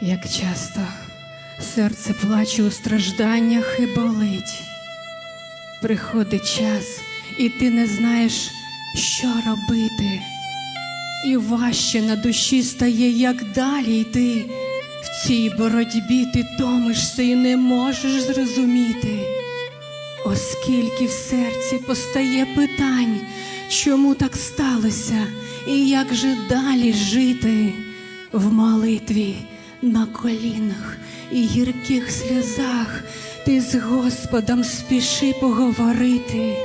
Як часто серце плаче у стражданнях і болить. Приходить час, і ти не знаєш, що робити. І важче на душі стає, як далі йти. В цій боротьбі ти томишся і не можеш зрозуміти, оскільки в серці постає питань, чому так сталося, і як же далі жити в молитві на колінах і гірких сльозах ти з Господом спіши поговорити.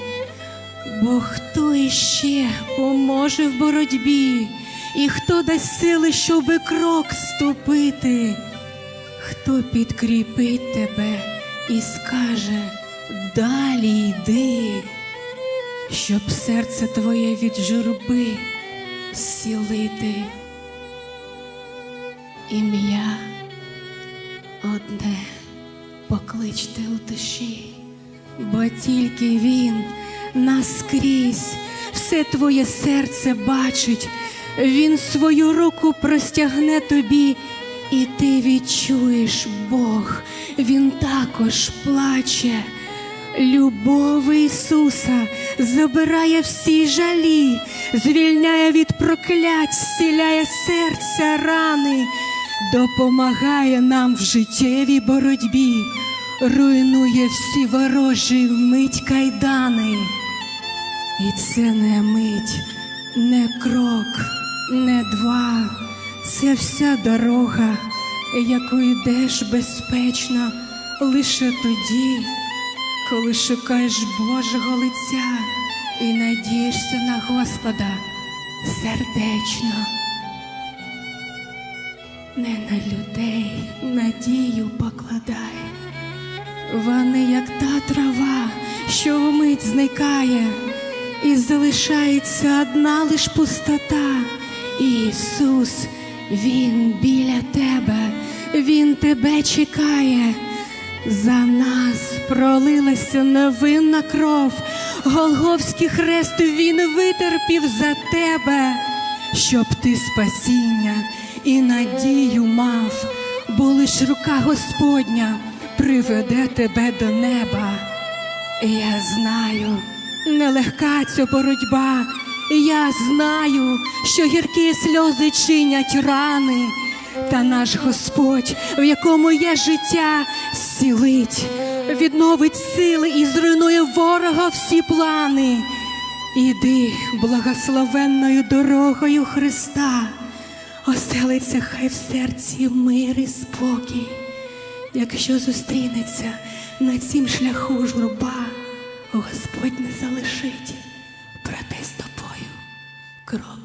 Бо хто іще поможе в боротьбі, і хто дасть сили, щоби крок ступити, хто підкріпить тебе і скаже далі йди, щоб серце твоє від журби зцілити. Ім'я одне покличте у душі, бо тільки він наскрізь все твоє серце бачить, він свою руку простягне тобі, і ти відчуєш Бог, він також плаче. Любов Ісуса забирає всі жалі, звільняє від проклять, зціляє серця рани, допомагає нам в життєвій боротьбі, руйнує всі ворожі вмить кайдани. І це не мить, не крок, не два, це вся дорога, яку йдеш безпечно лише тоді коли шукаєш Божого лиця і надієшся на Господа сердечно. Не на людей надію покладай. Вони, як та трава, що вмить зникає, і залишається одна лиш пустота. Ісус, Він біля тебе, Він тебе чекає. За нас пролилася невинна кров, Голговський хрест він витерпів за тебе, щоб ти спасіння і надію мав, бо лиш рука Господня приведе тебе до неба. Я знаю, нелегка ця боротьба, я знаю, що гіркі сльози чинять рани. Та наш Господь, в якому є життя, зцілить, відновить сили і зруйнує ворога всі плани. Іди благословенною дорогою Христа, оселиться хай в серці мир і спокій. Якщо зустрінеться на цім шляху журба, Господь не залишить, проте з тобою. Амінь.